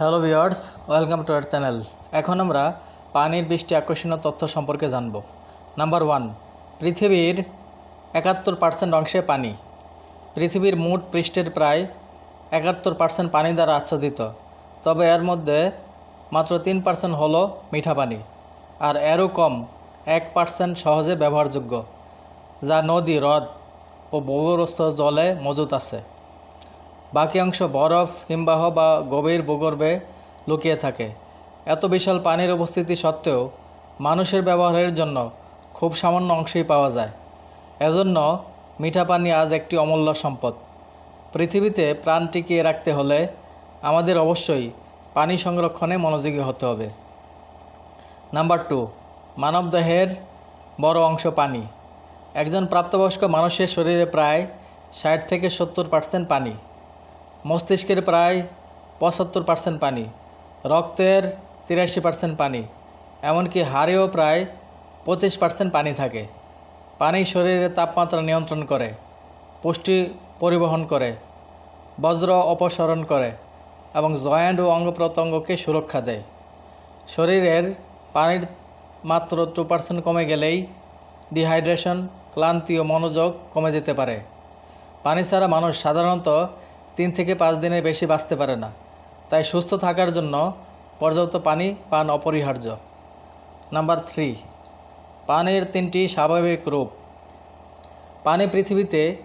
Hello viewers welcome to our channel এখন আমরা পানির বৃষ্টি আকর্ষণীয় তথ্য সম্পর্কে জানব। নাম্বার ওয়ান পৃথিবীর একাত্তর পার্সেন্ট অংশে পানি। পৃথিবীর মোট পৃষ্ঠের প্রায় একাত্তর পার্সেন্ট পানি দ্বারা আচ্ছাদিত। তবে এর মধ্যে মাত্র তিন পার্সেন্ট হলো মিঠা পানি, আর এরও কম, এক পার্সেন্ট সহজে ব্যবহারযোগ্য, যা নদী, হ্রদ ও ভূগর্ভস্থ জলে মজুত আছে। বাকি অংশ বরফ হিমবাহ বা গভীর ভূগর্ভে লুকিয়ে থাকে। এত বিশাল পানির উপস্থিতি সত্ত্বেও মানুষের ব্যবহারের জন্য খুব সামান্য অংশই পাওয়া যায়। এজন্য মিঠা পানি আজ একটি অমূল্য সম্পদ। পৃথিবীতে প্রাণ টিকিয়ে রাখতে হলে আমাদের অবশ্যই পানি সংরক্ষণে মনোযোগী হতে হবে। নাম্বার টু, মানবদেহের বড় অংশ পানি। একজন প্রাপ্তবয়স্ক মানুষের শরীরে প্রায় ষাট থেকে সত্তর পার্সেন্ট পানি। মস্তিষ্কের প্রায় পঁচাত্তর পার্সেন্ট পানি, রক্তের তিরাশি পার্সেন্ট পানি, এমনকি হাড়েও প্রায় পঁচিশ পার্সেন্ট পানি থাকে। পানি শরীরের তাপমাত্রা নিয়ন্ত্রণ করে, পুষ্টি পরিবহন করে, বজ্র অপসরণ করে এবং জয়েন্ট ও অঙ্গ প্রত্যঙ্গকে সুরক্ষা দেয়। শরীরের পানির মাত্র টু পার্সেন্ট কমে গেলেই ডিহাইড্রেশন ক্লান্তি ও মনোযোগ কমে যেতে পারে। পানি ছাড়া মানুষ সাধারণত তিন থেকে পাঁচ দিনের বেশি বাঁচতে পারে না। তাই সুস্থ থাকার জন্য পর্যাপ্ত পানি পান অপরিহার্য। নাম্বার থ্রি, পানির তিনটি স্বাভাবিক রূপ। পানি পৃথিবীতে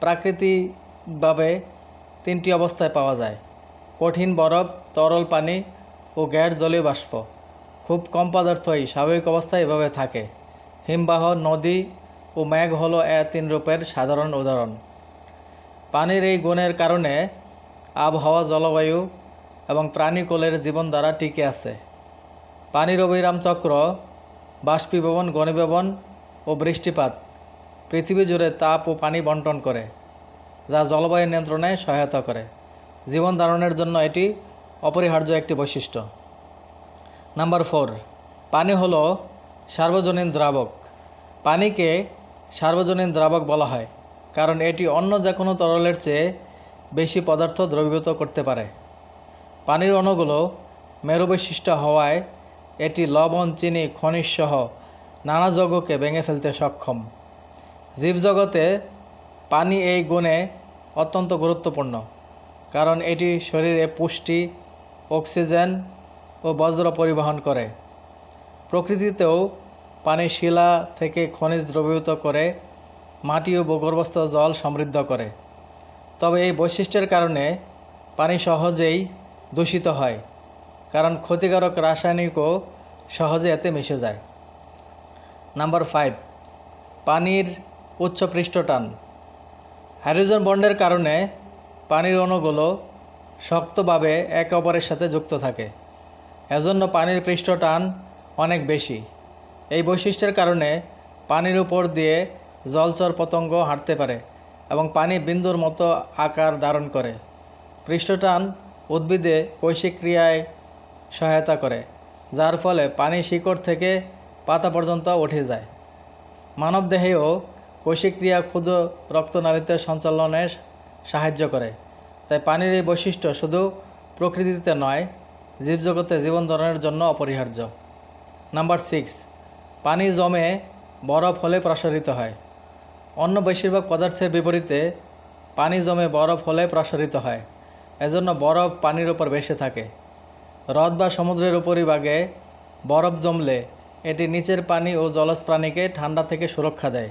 প্রাকৃতিকভাবে তিনটি অবস্থায় পাওয়া যায়। কঠিন বরফ, তরল পানি ও গ্যাস জলীয় বাষ্প। খুব কম পদার্থই স্বাভাবিক অবস্থায় এভাবে থাকে। হিমবাহ, নদী ও মেঘ হলো এ তিন রূপের সাধারণ উদাহরণ। পানির এই গুণের কারণে আবহাওয়া, জলবায়ু এবং প্রাণীকুলের জীবনধারা টিকে আছে। পানির অবিরাম চক্র, বাষ্পীভবন, ঘনীভবন ও বৃষ্টিপাত পৃথিবী জুড়ে তাপ ও পানি বন্টন করে, যা জলবায়ু নিয়ন্ত্রণে সহায়তা করে। জীবন ধারণের জন্য এটি অপরিহার্য একটি বৈশিষ্ট্য। নাম্বার ফোর, পানি হলো সার্বজনীন দ্রাবক। পানিকে সার্বজনীন দ্রাবক বলা হয়। কারণ এটি অন্য যে কোনো তরলের চেয়ে বেশি পদার্থ দ্রবীভূত করতে পারে। পানির অণুগুলো মেরু বৈশিষ্ট্য হওয়ায় এটি লবণ, চিনি, খনিজ সহ নানা যৌগকে ভেঙে ফেলতে সক্ষম। জীবজগতে পানি এই গুণে অত্যন্ত গুরুত্বপূর্ণ, কারণ এটি শরীরে পুষ্টি, অক্সিজেন ও বজ্র পরিবহন করে। প্রকৃতিতেও পানি শিলা থেকে খনিজ দ্রবীভূত করে মাটি ও ভূগর্ভস্থ জল সমৃদ্ধ করে। তবে এই বৈশিষ্ট্যের কারণে পানি সহজেই দূষিত হয়, কারণ ক্ষতিকারক রাসায়নিকও সহজে এতে মিশে যায়। নাম্বার ফাইভ, পানির উচ্চ পৃষ্ঠটান। হাইড্রোজেন বন্ডের কারণে পানির অণুগুলো শক্তভাবে একে অপরের সাথে যুক্ত থাকে, এজন্য পানির পৃষ্ঠটান অনেক বেশি। এই বৈশিষ্ট্যের কারণে পানির উপর দিয়ে জলচর পতঙ্গ হাঁটতে পারে এবং পানি বিন্দুর মতো আকার ধারণ করে। পৃষ্ঠটান উদ্ভিদে কৈশিক ক্রিয়ায় সহায়তা করে, যার ফলে পানি শিকড় থেকে পাতা পর্যন্ত উঠে যায়। মানবদেহেও কৈশিক ক্রিয়া ক্ষুদ্র রক্তনালীতে সঞ্চালনে সাহায্য করে। তাই পানির এই বৈশিষ্ট্য শুধু প্রকৃতিতে নয়, জীবজগতে জীবন ধারণের জন্য অপরিহার্য। নাম্বার সিক্স, পানি জমে বরফ হলে প্রসারিত হয়। অন্য বেশিরভাগ পদার্থের বিপরীতে পানি জমে বরফ হলে প্রসারিত হয়, এজন্য বরফ পানির উপর ভেসে থাকে। হ্রদ বা সমুদ্রের উপরিভাগে বরফ জমলে এটি নিচের পানি ও জলজ প্রাণীকে ঠান্ডা থেকে সুরক্ষা দেয়।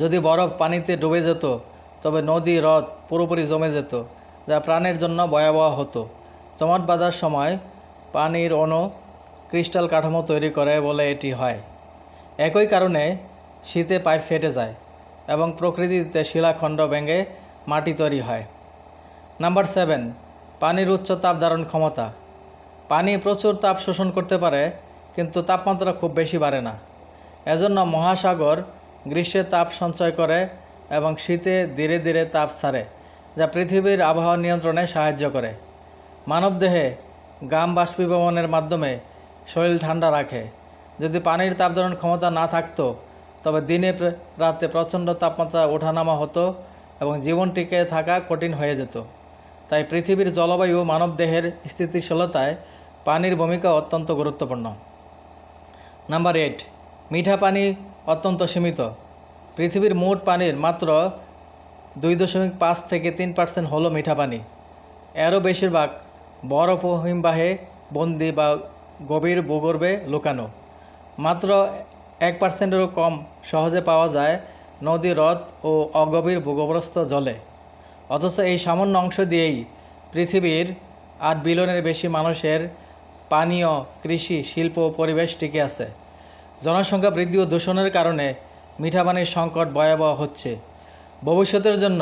যদি বরফ পানিতে ডুবে যেত, তবে নদী, হ্রদ পুরোপুরি জমে যেত, যা প্রাণের জন্য ভয়াবহ হতো। জমাট বাঁধার সময় পানির অণু ক্রিস্টাল কাঠামো তৈরি করে বলে এটি হয়। একই কারণে শীতে পাইপ ফেটে যায় এবং প্রকৃতিতে শিলাখণ্ড ভেঙে মাটি তৈরি হয়। নাম্বার সেভেন, পানির উচ্চ তাপ ধারণ ক্ষমতা। পানি প্রচুর তাপ শোষণ করতে পারে, কিন্তু তাপমাত্রা খুব বেশি বাড়ে না। এজন্য মহাসাগর গ্রীষ্মে তাপ সঞ্চয় করে এবং শীতে ধীরে ধীরে তাপ ছাড়ে, যা পৃথিবীর আবহাওয়া নিয়ন্ত্রণে সাহায্য করে। মানবদেহে গাম বাষ্পীভবনের মাধ্যমে শরীর ঠান্ডা রাখে। যদি পানির তাপ ধারণ ক্ষমতা না থাকতো তবে দিনে রাতে প্রচণ্ড তাপমাত্রা ওঠানামা হতো এবং জীবন টিকে থাকা কঠিন হয়ে যেত। তাই পৃথিবীর জলবায়ু মানবদেহের স্থিতিশীলতায় পানির ভূমিকা অত্যন্ত গুরুত্বপূর্ণ। নাম্বার এইট, মিঠা পানি অত্যন্ত সীমিত। পৃথিবীর মোট পানির মাত্র দুই দশমিক পাঁচ থেকে তিন পার্সেন্ট হলো মিঠা পানি। এরও বেশিরভাগ বরফ হিমবাহে বন্দি বা গভীর ভূগর্ভে লুকানো। মাত্র এক পার্সেন্টেরও কম সহজে পাওয়া যায় নদী হ্রদ ও অগভীর ভূগর্ভস্থ জলে। অথচ এই সামান্য অংশ দিয়েই পৃথিবীর আট বিলিয়নের বেশি মানুষের পানীয়, কৃষি, শিল্প ও পরিবেশ টিকে আছে। জনসংখ্যা বৃদ্ধি ও দূষণের কারণে মিঠা পানির সংকট ভয়াবহ হচ্ছে। ভবিষ্যতের জন্য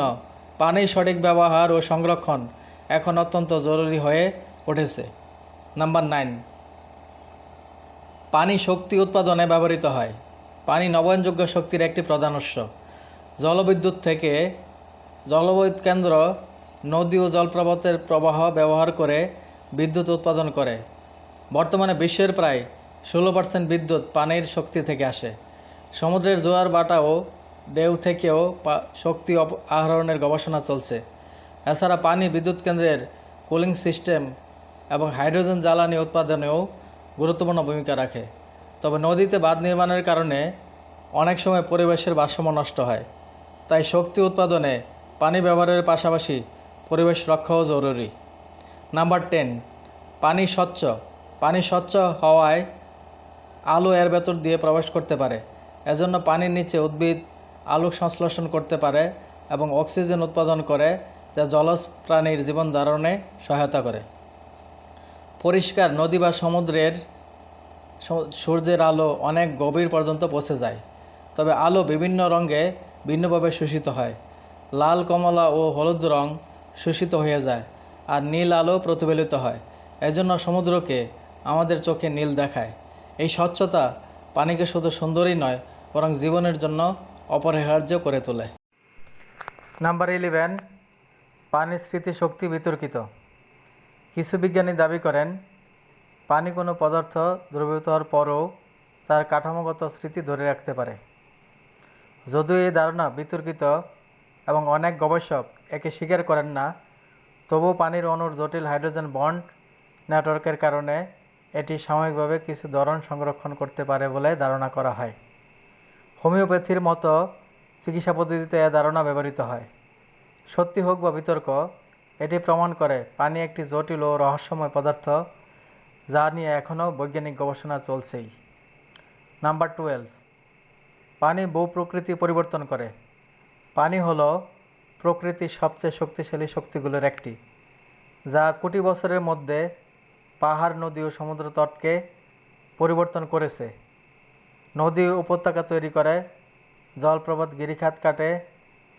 পানির সঠিক ব্যবহার ও সংরক্ষণ এখন অত্যন্ত জরুরি হয়ে উঠেছে। নাম্বার নাইন পানি শক্তি উৎপাদনে ব্যবহৃত হয়। পানি নবায়নযোগ্য শক্তির একটি প্রধান উৎস। জলবিদ্যুৎ থেকে জলবিদ্যুৎ কেন্দ্র নদী ও জলপ্রপাতের প্রবাহ ব্যবহার করে বিদ্যুৎ উৎপাদন করে। বর্তমানে বিশ্বের প্রায় ষোলো পার্সেন্ট বিদ্যুৎ পানির শক্তি থেকে আসে। সমুদ্রের জোয়ার বাটা ও ঢেউ থেকেও শক্তি আহরণের গবেষণা চলছে। এছাড়া পানি বিদ্যুৎ কেন্দ্রের কুলিং সিস্টেম এবং হাইড্রোজেন জ্বালানি উৎপাদনেও গুরুত্বপূর্ণ ভূমিকা রাখে। তবে নদীতে বাঁধ নির্মাণের কারণে অনেক সময় পরিবেশের ভারসাম্য নষ্ট হয়। তাই শক্তি উৎপাদনে পানি ব্যবহারের পাশাপাশি পরিবেশ রক্ষাও জরুরি। নাম্বার টেন, পানি স্বচ্ছ। পানি স্বচ্ছ হওয়ায় আলো এর ভেতর দিয়ে প্রবেশ করতে পারে। এজন্য পানির নিচে উদ্ভিদ আলোক সংশ্লেষণ করতে পারে এবং অক্সিজেন উৎপাদন করে, যা জলজ প্রাণীর জীবন ধারণে সহায়তা করে। পরিষ্কার নদী বা সমুদ্রের সূর্যের আলো অনেক গভীর পর্যন্ত পৌঁছে যায়। তবে আলো বিভিন্ন রঙে ভিন্নভাবে শোষিত হয়। লাল, কমলা ও হলুদ রং শোষিত হয়ে যায় আর নীল আলো প্রতিফলিত হয়। এজন্য সমুদ্রকে আমাদের চোখে নীল দেখায়। এই স্বচ্ছতা পানিকে শুধু সুন্দরই নয়, বরং জীবনের জন্য অপরিহার্য করে তোলে। নাম্বার ইলেভেন, পানির স্মৃতিশক্তি বিতর্কিত। কিছু বিজ্ঞানী দাবি করেন, পানি কোনো পদার্থ দ্রবীভূত হওয়ার পরও তার কাঠামোগত স্মৃতি ধরে রাখতে পারে। যদিও এই ধারণা বিতর্কিত এবং অনেক গবেষক একে স্বীকার করেন না, তবুও পানির অণুর জটিল হাইড্রোজেন বন্ড নেটওয়ার্কের কারণে এটি সাময়িকভাবে কিছু ধরন সংরক্ষণ করতে পারে বলে ধারণা করা হয়। হোমিওপ্যাথির মতো চিকিৎসা পদ্ধতিতে এ ধারণা ব্যবহৃত হয়। সত্যি হোক বা বিতর্ক এটি প্রমাণ করে পানি একটি জটিল ও রহস্যময় পদার্থ যা নিয়ে এখনও বৈজ্ঞানিক গবেষণা চলছেই। Number twelve. পানি বহু প্রকৃতি পরিবর্তন করে। পানি হল প্রকৃতির সবচেয়ে শক্তিশালী শক্তিগুলোর একটি, যা কোটি বছরের মধ্যে পাহাড়, নদী ও সমুদ্র তটকে পরিবর্তন করেছে। নদী উপত্যকা তৈরি করে, জলপ্রপাত গিরিখাত কাটে,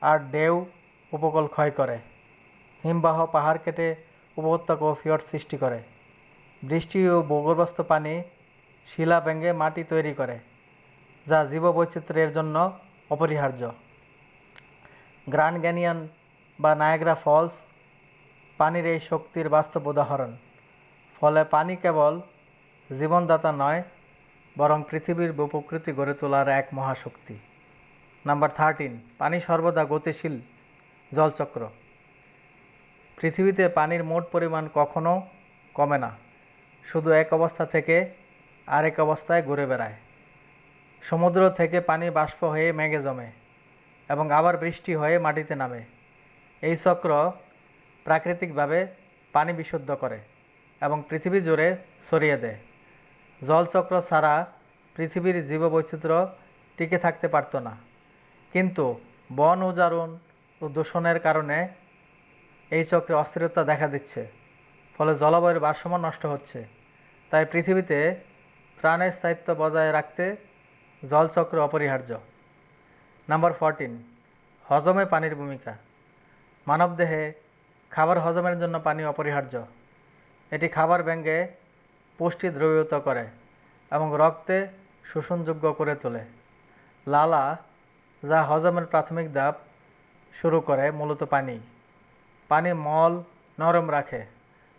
আর ঢেউ উপকূল ক্ষয় করে। হিমবাহ পাহাড় কেটে উপত্যকা ও ফিয়র্ড সৃষ্টি করে বৃষ্টি ও ভূগর্ভস্থ পানি শিলা ভেঙে মাটি তৈরি করে যা জীববৈচিত্র্যের জন্য অপরিহার্য গ্র্যান্ড ক্যানিয়ন বা নায়াগ্রা ফলস পানির এই শক্তির বাস্তব উদাহরণ ফলে পানি কেবল জীবনদাতা নয় বরং পৃথিবীর ভূপ্রকৃতি গড়ে তোলার এক মহাশক্তি। নাম্বার থার্টিন পানি সর্বদা গতিশীল জলচক্র পৃথিবীতে পানির মোট পরিমাণ কখনো কমে না। শুধু এক অবস্থা থেকে আরেক অবস্থায় ঘুরে বেড়ায়। সমুদ্র থেকে পানি বাষ্প হয়ে মেঘে জমে এবং আবার বৃষ্টি হয়ে মাটিতে নামে। এই চক্র প্রাকৃতিকভাবে পানি বিশুদ্ধ করে এবং পৃথিবী জুড়ে ছড়িয়ে দেয়। জলচক্র ছাড়া পৃথিবীর জীববৈচিত্র্য টিকে থাকতে পারত না। কিন্তু বন উজারণ ও দূষণের কারণে এই চক্রে অস্থিরতা দেখা দিচ্ছে, ফলে জলবায়ুর ভারসাম্য নষ্ট হচ্ছে। তাই পৃথিবীতে প্রাণের স্থায়িত্ব বজায় রাখতে জলচক্র অপরিহার্য। নাম্বার ফোরটিন হজমে পানির ভূমিকা। মানবদেহে খাবার হজমের জন্য পানি অপরিহার্য। এটি খাবার ব্যাঙ্গে পুষ্টি দ্রবীভূত করে এবং রক্তে শোষণযোগ্য করে তোলে। লালা, যা হজমের প্রাথমিক ধাপ শুরু করে, মূলত পানি। পানি মল নরম রাখে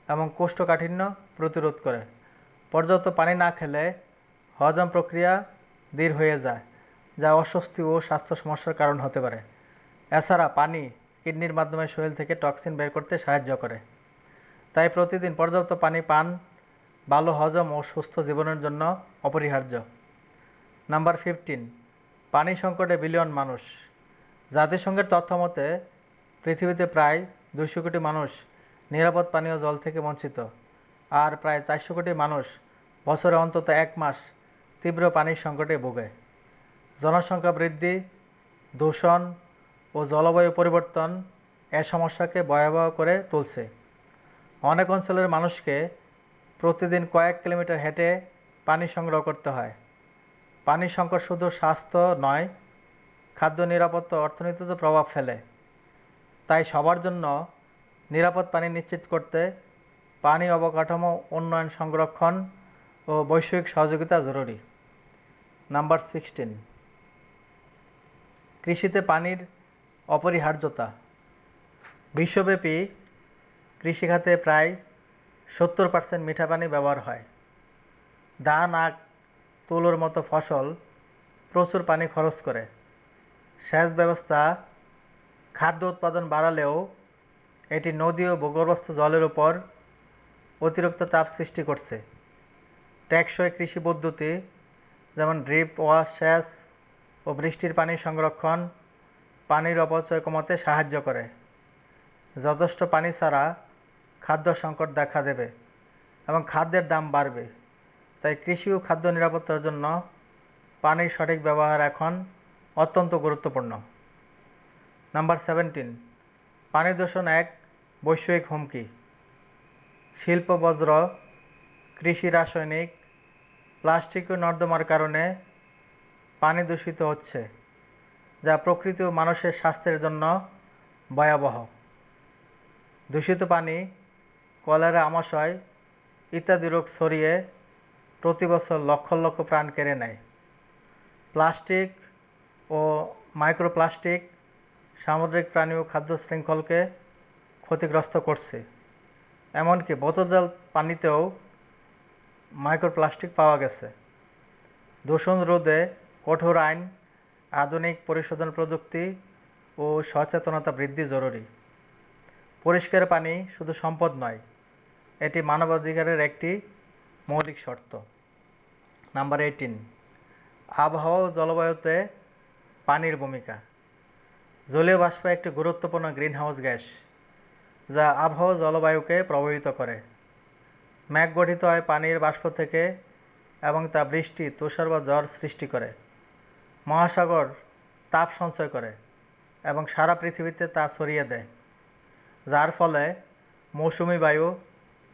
এবং কোষ্ঠকাঠিন্য প্রতিরোধ করে। পর্যাপ্ত পানি না খেলে হজম প্রক্রিয়া ধীর হয়ে যায়, যা অস্বস্তি ও স্বাস্থ্য সমস্যার কারণ হতে পারে। এছাড়া পানি কিডনির মাধ্যমে শরীর থেকে টক্সিন বের করতে সাহায্য করে। তাই প্রতিদিন পর্যাপ্ত পানি পান ভালো হজম ও সুস্থ জীবনের জন্য অপরিহার্য। নাম্বার ফিফটিন, পানি সংকটে বিলিয়ন মানুষ। জাতিসংঘের তথ্য মতে পৃথিবীতে প্রায় দুশো কোটি মানুষ নিরাপদ পানীয় জল থেকে বঞ্চিত। আর প্রায় চারশো কোটি মানুষ বছরে অন্তত এক মাস তীব্র পানির সংকটে ভোগে। জনসংখ্যা বৃদ্ধি, দূষণ ও জলবায়ু পরিবর্তন এ সমস্যাকে ভয়াবহ করে তুলছে। অনেক অঞ্চলের মানুষকে প্রতিদিন কয়েক কিলোমিটার হেঁটে পানি সংগ্রহ করতে হয়। পানির সংকট শুধু স্বাস্থ্য নয়, খাদ্য নিরাপত্তা অর্থনীতিতে প্রভাব ফেলে। তাই সবার জন্য নিরাপদ পানি নিশ্চিত করতে পানি অবকাঠামো উন্নয়ন সংরক্ষণ ও বৈষয়িক সহযোগিতা জরুরি। Number sixteen. কৃষিতে পানির অপরিহার্যতা। বিশ্বব্যাপী কৃষিখাতে প্রায় সত্তর পার্সেন্ট মিঠা পানি ব্যবহার হয়। ধান, আখ, তুলোর মতো ফসল প্রচুর পানি খরচ করে। সেচ ব্যবস্থা খাদ্য উৎপাদন বাড়ালেও এটি নদী ও ভূগর্ভস্থ জলের উপর অতিরিক্ত চাপ সৃষ্টি করছে। টেকসই কৃষি পদ্ধতি যেমন ড্রিপ, ওয়াশ, সেচ ও বৃষ্টির পানি সংরক্ষণ পানির অপচয় কমাতে সাহায্য করে। যথেষ্ট পানি ছাড়া খাদ্য সংকট দেখা দেবে এবং খাদ্যের দাম বাড়বে। তাই কৃষি ও খাদ্য নিরাপত্তার জন্য পানির সঠিক ব্যবহার এখন অত্যন্ত গুরুত্বপূর্ণ। নাম্বার সেভেন্টিন, পানি দূষণ এক বৈষয়িক হুমকি। শিল্প, বজ্র, কৃষি রাসায়নিক, প্লাস্টিক ও নর্দমার কারণে পানি দূষিত হচ্ছে, যা প্রকৃতি ও মানুষের স্বাস্থ্যের জন্য ভয়াবহ। দূষিত পানি, কলেরা, আমাশয় ইত্যাদি রোগ ছড়িয়ে প্রতি বছর লক্ষ লক্ষ প্রাণ কেড়ে নেয়। প্লাস্টিক ও মাইক্রোপ্লাস্টিক সামুদ্রিক প্রাণী ও খাদ্য শৃঙ্খলকে ক্ষতিগ্রস্ত করছে। এমনকি বোতলজাল পানিতেও মাইক্রোপ্লাস্টিক পাওয়া গেছে। দূষণ রোধে কঠোর আইন, আধুনিক পরিশোধন প্রযুক্তি ও সচেতনতা বৃদ্ধি জরুরি। পরিষ্কার পানি শুধু সম্পদ নয়, এটি মানবাধিকারের একটি মৌলিক শর্ত। নাম্বার এইটিন আবহাওয়া ও জলবায়ুতে পানির ভূমিকা। জলীয় বাষ্প একটি গুরুত্বপূর্ণ গ্রিনহাউস গ্যাস, যা আবহাওয়া জলবায়ুকে প্রভাবিত করে। মেঘ গঠিত হয় পানির বাষ্প থেকে এবং তা বৃষ্টি, তুষার বা জ্বর সৃষ্টি করে। মহাসাগর তাপ সঞ্চয় করে এবং সারা পৃথিবীতে তা ছড়িয়ে দেয়, যার ফলে মৌসুমি বায়ু,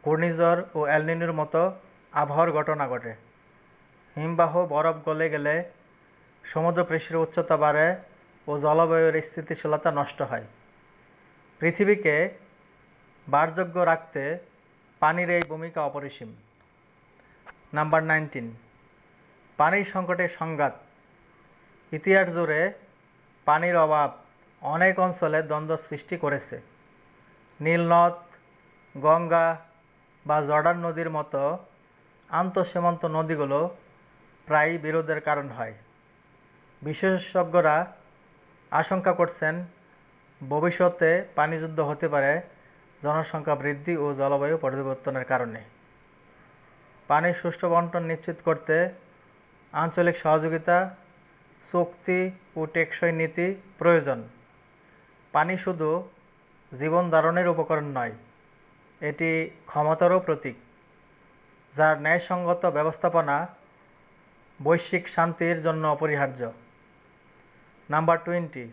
ঘূর্ণিঝড় ও অ্যালনিনোর মতো আবহাওয়ার ঘটনা ঘটে। হিমবাহ বরফ গলে গেলে সমুদ্রপৃষ্ঠের উচ্চতা বাড়ে ও জলবায়ুর স্থিতিশীলতা নষ্ট হয়। পৃথিবীকে বারযোগ্য রাখতে পানির এই ভূমিকা অপরিসীম। নাম্বার নাইনটিন, পানির সংকটের সংঘাত। ইতিহাস জুড়ে পানির অভাব অনেক অঞ্চলে দ্বন্দ্ব সৃষ্টি করেছে। নীলনদ গঙ্গা বা জর্ডান নদীর মতো আন্তঃসীমান্ত নদীগুলো প্রায়ই বিরোধের কারণ হয়। বিশেষজ্ঞরা আশঙ্কা করছেন, ভবিষ্যতে পানিযুদ্ধ হতে পারে, জনসংখ্যা বৃদ্ধি ও জলবায়ু পরিবর্তনের কারণে। পানির সুষ্ঠু বন্টন নিশ্চিত করতে আঞ্চলিক সহযোগিতা, চুক্তি ও টেকসই নীতি প্রয়োজন। পানি শুধু জীবন ধারণের উপকরণ নয়, এটি ক্ষমতারও প্রতীক, যার ন্যায়সঙ্গত ব্যবস্থাপনা, বৈশ্বিক শান্তির জন্য অপরিহার্য। Number twenty.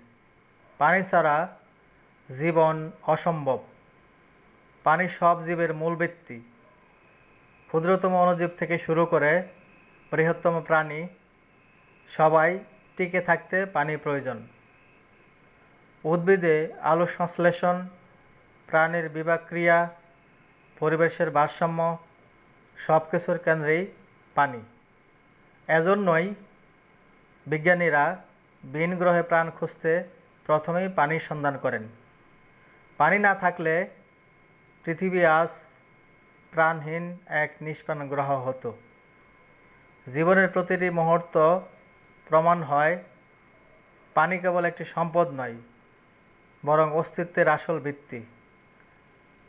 পানি ছাড়া জীবন অসম্ভব। পানি সব জীবের মূল ভিত্তি ক্ষুদ্রতম অণুজীব থেকে শুরু করে বৃহত্তম প্রাণী, সবাই টিকে থাকতে পানি প্রয়োজন। উদ্ভিদে আলো সংশ্লেষণ, প্রাণীর বিভাক্রিয়া পরিবেশের ভারসাম্য সব কিছুর কেন্দ্রেই পানি। এজন্যই বিজ্ঞানীরা ভিন গ্রহে প্রাণ খুঁজতে প্রথমেই পানির সন্ধান করেন। পানি না থাকলে পৃথিবী আজ প্রাণহীন এক নিষ্প্রাণ গ্রহ হতো। জীবনের প্রতিটি মুহূর্ত প্রমাণ হয়, পানি কেবল একটি সম্পদ নয়, বরং অস্তিত্বের আসল ভিত্তি।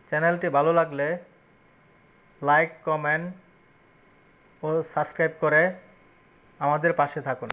চ্যানেলটি ভালো লাগলে লাইক, কমেন্ট ও সাবস্ক্রাইব করে আমাদের পাশে থাকুন।